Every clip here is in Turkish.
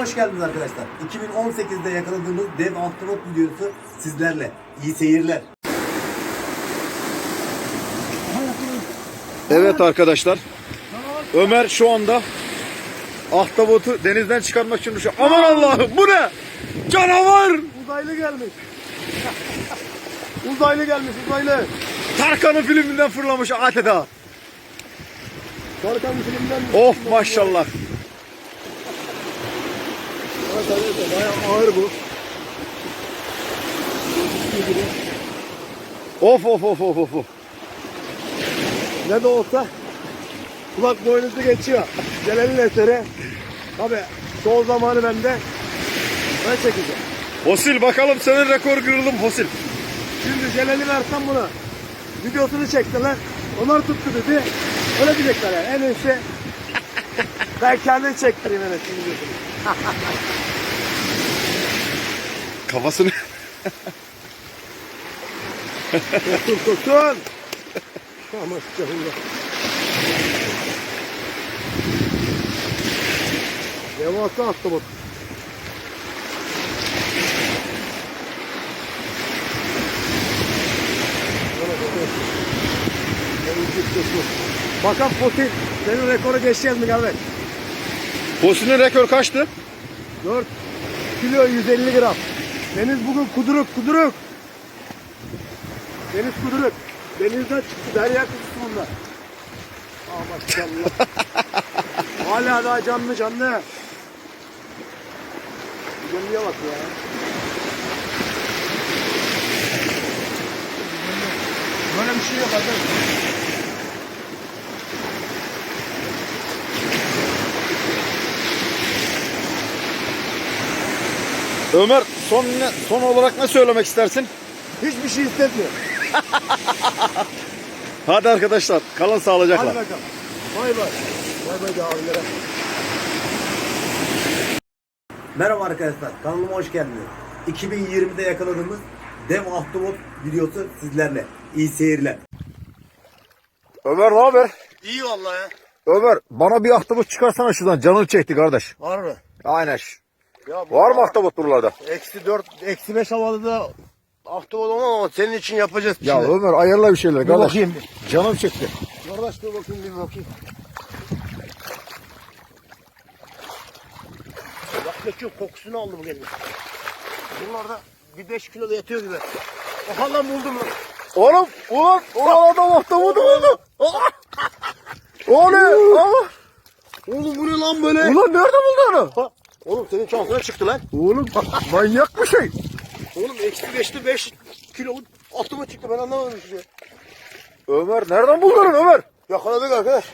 hoş geldiniz arkadaşlar. 2018'de yakaladığımız dev ahtapot videosu sizlerle. İyi seyirler. Evet arkadaşlar. Ömer şu anda ahtapotu denizden çıkarmak için uçuyor. Aman Allah'ım bu ne? Canavar! Uzaylı gelmiş. uzaylı gelmiş uzaylı. Tarkan'ın filminden fırlamış adeta. Tarkan filmden. Of maşallah. Evet, evet, bayağı ağır bu. Of of of of of. Ne de olsa kulak boynuzu geçiyor. Celal'in eseri. Tabi sol zamanı bende. Ben çekeceğim. Fosil bakalım senin rekor kırılım fosil. Şimdi Celal'i versem buna. Videosunu çektiler. Onlar tuttu dedi. Öyle diyecekler yani. En iyisi ben kendim çektireyim en iyisi. Kafasını Tutun tutun. Ama canım Devasa attı bu. Bakalım Fosil senin rekoru geçeceğiz mi kardeş? Fosil'in rekor kaçtı? 4 kilo 150 gram. Deniz bugün kuduruk kuduruk. Deniz kuduruk. Denizden çıktı derya bunlar. Aa maşallah. Hala daha canlı canlı. Canlıya bak ya. Böyle bir şey yok arkadaşlar. Ömer son ne, son olarak ne söylemek istersin? Hiçbir şey hissetmiyor. Hadi arkadaşlar kalın Hadi sağlıcakla. bakalım. Bay bay. Bay bay abilere. Merhaba arkadaşlar. Kanalıma hoş geldiniz. 2020'de yakaladığımız dev ahtapot videosu sizlerle. İyi seyirler. Ömer ne haber? İyi vallahi ya. Ömer bana bir ahtapot çıkarsana şuradan canını çekti kardeş. Var mı? Aynen. Ya bu- Var mı ahtapot buralarda? Eksi 4, eksi 5 havada da ahtapot olmam ama senin için yapacağız bir Ya şeyler. Ömer ayarla bir şeyler kardeş. bakayım Canım çekti. Kardeş dur bakayım bir bakayım. Yaklaşıyor kokusunu aldı bu gelin. Bunlar da bir 5 kilo da yatıyor gibi. Aha lan buldum lan. Oğlum ulan ulan adam ahtapotu buldu. O ne? Oğlum bu ne lan böyle? Ulan nerede buldu onu? Ha, Oğlum senin şansına çıktı lan. Oğlum manyak bir şey. Oğlum eksi 5'te 5 kilo aklıma çıktı ben anlamadım bir şey. Ömer nereden buldun Ömer? Yakaladık arkadaş.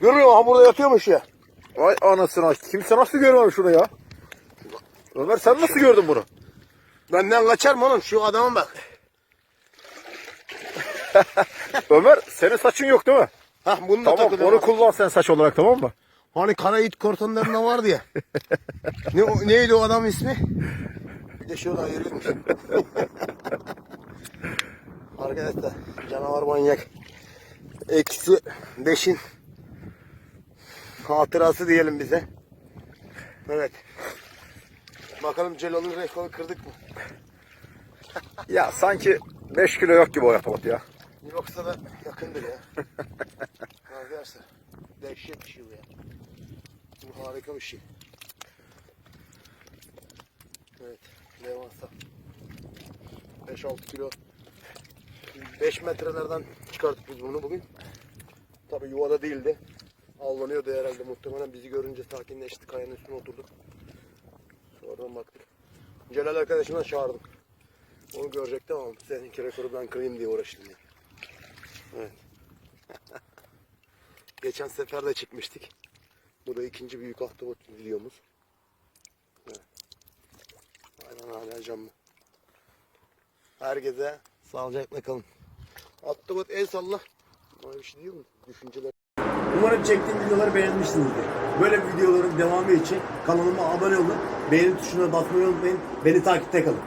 Görüyor musun? Burada yatıyormuş ya. Vay anasını kimse nasıl görmemiş şunu ya? Ömer sen nasıl gördün bunu? Benden kaçar mı oğlum? Şu adama bak. Ömer senin saçın yok değil mi? Hah bunu da Tamam onu kullan sen saç olarak tamam mı? Hani kara it korsanlarında vardı ya. ne, o- neydi o adamın ismi? Bir de şöyle ayırıyormuş. Arkadaşlar canavar manyak. Eksi beşin hatırası diyelim bize. Evet. Bakalım Celal'ın rekoru kırdık mı? Ya sanki 5 kilo yok gibi o ahtapot ya. Yoksa da yakındır ya. Arkadaşlar dehşet bir şey. Bu harika bir şey. Evet, devasa. 5-6 kilo. 5 metrelerden çıkarttık biz bunu bugün. Tabi yuvada değildi. Avlanıyordu herhalde muhtemelen. Bizi görünce sakinleşti. Kayanın üstüne oturduk. Sonradan baktık. Celal arkadaşımdan çağırdım. Onu görecektim ama seninki rekoru ben kırayım diye uğraştım. Yani. Evet. Geçen sefer de çıkmıştık. Bu da ikinci büyük ahtapot videomuz. Evet. Aynen hala canlı. Herkese sağlıcakla kalın. Ahtapot el salla. Bana bir şey diyor mu? Düşünceler. Umarım çektiğim videoları beğenmişsinizdir. Böyle videoların devamı için kanalıma abone olun. Beğeni tuşuna basmayı unutmayın. Beni takipte kalın.